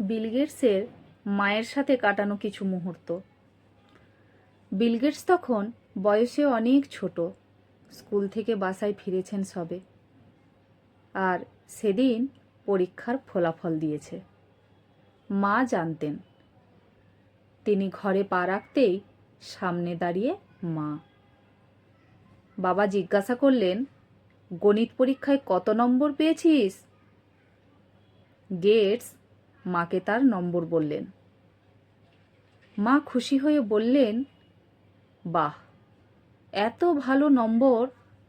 বিলগেটসের মায়ের সাথে কাটানো কিছু মুহূর্ত। বিলগেটস তখন বয়সে অনেক ছোট। স্কুল থেকে বাসায় ফিরেছেন সবে। আর সেদিন পরীক্ষার ফলাফল দিয়েছে। মা জানতেন। তিনি ঘরে পা রাখতেই সামনে দাঁড়িয়ে মা। বাবা জিজ্ঞাসা করলেন, গণিত পরীক্ষায় কত নম্বর পেয়েছিস? গেটস মাকে তার নম্বর বললেন। মা খুশি হয়ে বললেন, বাহ, এত ভালো নম্বর,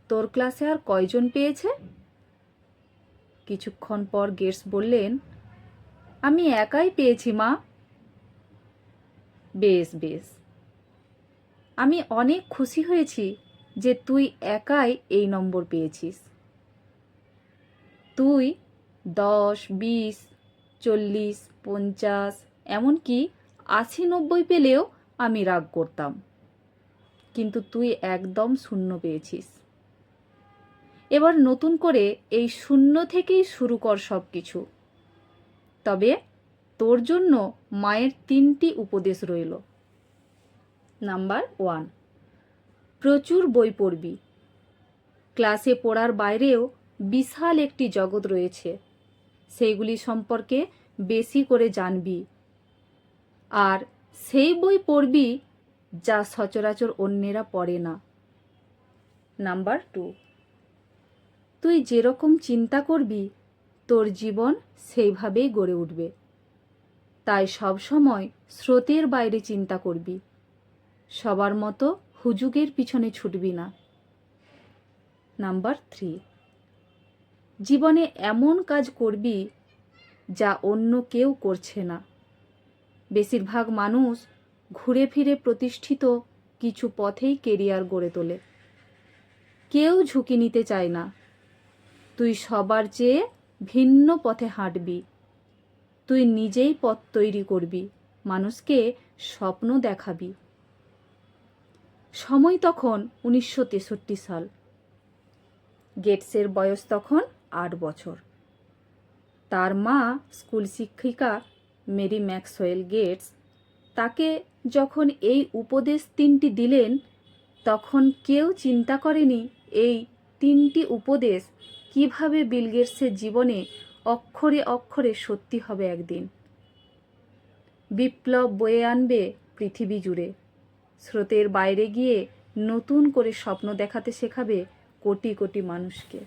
তোর ক্লাসে আর কয়জন পেয়েছে? কিছুক্ষণ পর গেটস বললেন, আমি একাই পেয়েছি, মা। বেশ বেশ। আমি অনেক খুশি হয়েছি যে তুই একাই এই নম্বর পেয়েছিস। তুই দশ, বিশ চল্লিশ, পঞ্চাশ, এমনকি আশি, নব্বই পেলেও আমি রাগ করতাম। কিন্তু তুই একদম শূন্য পেয়েছিস। এবার নতুন করে এই শূন্য থেকেই শুরু কর সব কিছু তবে তোর জন্য মায়ের তিনটি উপদেশ রইল। নাম্বার ওয়ান, প্রচুর বই পড়বি। ক্লাসে পড়ার বাইরেও বিশাল একটি জগৎ রয়েছে। সেইগুলি সম্পর্কে বেশি করে জানবি। আর সেই বই পড়বি যা সচরাচর অন্যেরা পড়ে না। Number two. তুই যেরকম চিন্তা করবি, তোর জীবন সেইভাবেই গড়ে উঠবে। তাই সবসময় স্রোতের বাইরে চিন্তা করবি। সবার মতো হুজুগের পিছনে ছুটবি না। Number three. জীবনে এমন কাজ করবি যা অন্য কেউ করছে না। বেশিরভাগ মানুষ ঘুরে ফিরে প্রতিষ্ঠিত কিছু পথেই কেরিয়ার গড়ে তোলে। কেউ ঝুঁকি নিতে চায় না। তুই সবার চেয়ে ভিন্ন পথে হাঁটবি। তুই নিজেই পথ তৈরি করবি, মানুষকে স্বপ্ন দেখাবি। সময় তখন উনিশশো তেষট্টি সাল। গেটসের বয়স তখন আট বছর। তার মা স্কুল শিক্ষিকা মেরি ম্যাক্সওয়েল গেটস তাকে যখন এই উপদেশ তিনটি দিলেন, তখন কেউ চিন্তা করেনি এই তিনটি উপদেশ কীভাবে বিল গেটসের জীবনে অক্ষরে অক্ষরে সত্যি হবে একদিন। বিপ্লব বয়ে আনবে পৃথিবী জুড়ে। স্রোতের বাইরে গিয়ে নতুন করে স্বপ্ন দেখাতে শেখাবে কোটি কোটি মানুষকে।